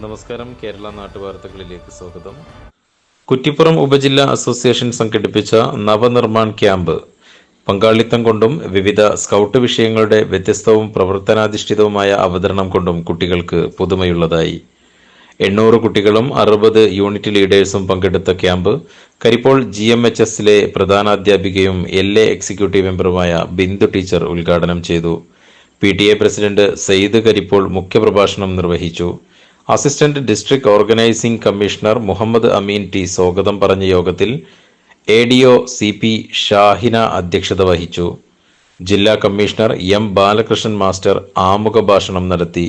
നമസ്കാരം. കേരള നാട്ടുവാർത്തകളിലേക്ക് സ്വാഗതം. കുറ്റിപ്പുറം ഉപജില്ലാ അസോസിയേഷൻ സംഘടിപ്പിച്ച നവനിർമ്മാൺ ക്യാമ്പ് പങ്കാളിത്തം കൊണ്ടും വിവിധ സ്കൗട്ട് വിഷയങ്ങളുടെ വ്യത്യസ്തവും പ്രവർത്തനാധിഷ്ഠിതവുമായ അവതരണം കൊണ്ടും കുട്ടികൾക്ക് പുതുമയുള്ളതായി. എണ്ണൂറ് കുട്ടികളും അറുപത് യൂണിറ്റ് ലീഡേഴ്സും പങ്കെടുത്ത camp Karippol G M H എസിലെ പ്രധാനാധ്യാപികയും എൽ എ എക്സിക്യൂട്ടീവ് മെമ്പറുമായ ബിന്ദു ടീച്ചർ ഉദ്ഘാടനം ചെയ്തു. P T A president Syed Karippol മുഖ്യപ്രഭാഷണം നിർവഹിച്ചു. Assistant district organising commissioner Muhammad Ameen T സ്വാഗതം പറഞ്ഞ യോഗത്തിൽ A D O C P Shahina അധ്യക്ഷത വഹിച്ചു. ജില്ലാ കമ്മീഷണർ എം ബാലകൃഷ്ണൻ മാസ്റ്റർ ആമുഖ ഭാഷണം നടത്തി.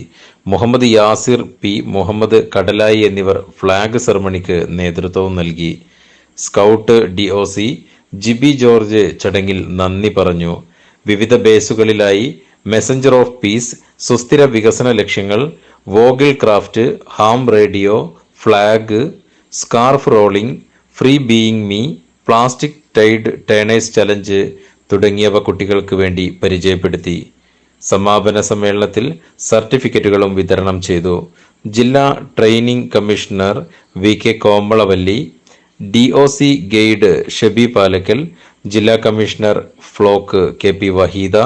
മുഹമ്മദ് യാസിർ പി മുഹമ്മദ് കടലായി എന്നിവർ ഫ്ളാഗ് സെറമണിക്ക് നേതൃത്വം നൽകി. Scout D O C Jibi George ചടങ്ങിൽ നന്ദി പറഞ്ഞു. വിവിധ ബേസുകളിലായി മെസഞ്ചർ ഓഫ് പീസ് സുസ്ഥിര വികസന ലക്ഷ്യങ്ങൾ വോഗിൾ craft ham radio flag scarf rolling free being me plastic tide turners challenge തുടങ്ങിയവ കുട്ടികൾക്ക് വേണ്ടി പരിചയപ്പെടുത്തി. സമാപന സമ്മേളനത്തിൽ സർട്ടിഫിക്കറ്റുകളും വിതരണം ചെയ്തു. ജില്ലാ training commissioner V K Komalavalli D O C guide Shabi Palakkal ജില്ലാ commissioner flock K P Waheeda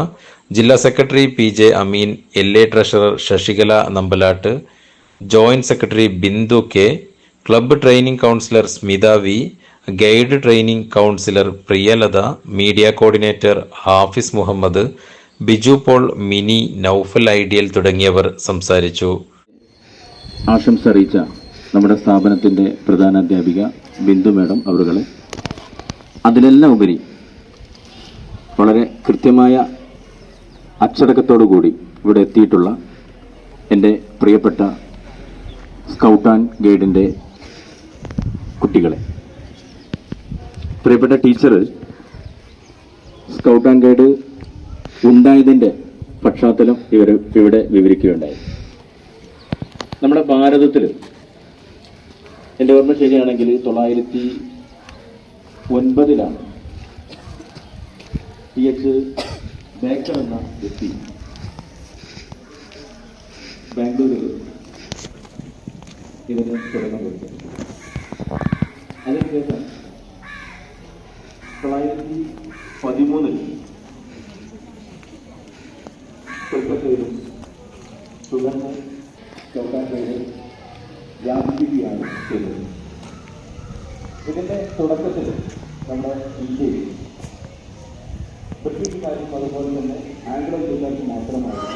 ജില്ലാ secretary P J Ameen L A treasurer Sasikala Nambalat joint secretary Bindu K club training counsellor Smitha V guide training counsellor Priyalatha media coordinator Hafiz Muhammad Biju Paul Mini Noufal ideal തുടങ്ങിയവർ സംസാരിച്ചു. ആശംസ അറിയിച്ച നമ്മുടെ സ്ഥാപനത്തിന്റെ പ്രധാന അധ്യാപിക Bindu madam അവരുകളെ അതിലെല്ലാം ഉപരി വളരെ കൃത്യമായ അച്ചടക്കത്തോടു കൂടി ഇവിടെ എത്തിയിട്ടുള്ള എന്റെ പ്രിയപ്പെട്ട സ്കൗട്ട് ആൻഡ് ഗൈഡിന്റെ കുട്ടികളെ. പ്രിയപ്പെട്ട ടീച്ചർ സ്കൗട്ട് ആൻഡ് ഗൈഡ് ഉണ്ടായതിന്റെ പശ്ചാത്തലം ഇവർ ഇവിടെ വിവരിക്കുകയുണ്ടായി. നമ്മുടെ ഭാരതത്തിൽ എന്റെ ഓർമ്മ ശരിയാണെങ്കിൽ തൊള്ളായിരത്തി ഒൻപതിലാണ് പി എച്ച് ബേക്കർ എന്ന വ്യക്തി ബാംഗ്ലൂരിൽ ഇതിന് തുടക്കം കൊടുത്തു അതിനുശേഷം തൊള്ളായിരത്തി പതിമൂന്നിൽ കൊൽക്കത്തയിലും തുടർന്ന് ചൗട്ടാൻകയിൽ വ്യാപിക്കുകയാണ് ചെയ്തത്. ഇതിന്റെ തുടക്കത്തിൽ നമ്മുടെ ഇന്ത്യയിൽ ബ്രിട്ടീഷുകാരും അതുപോലെ തന്നെ ആംഗ്ലോ ജില്ലർക്ക് മാത്രമായിരുന്നു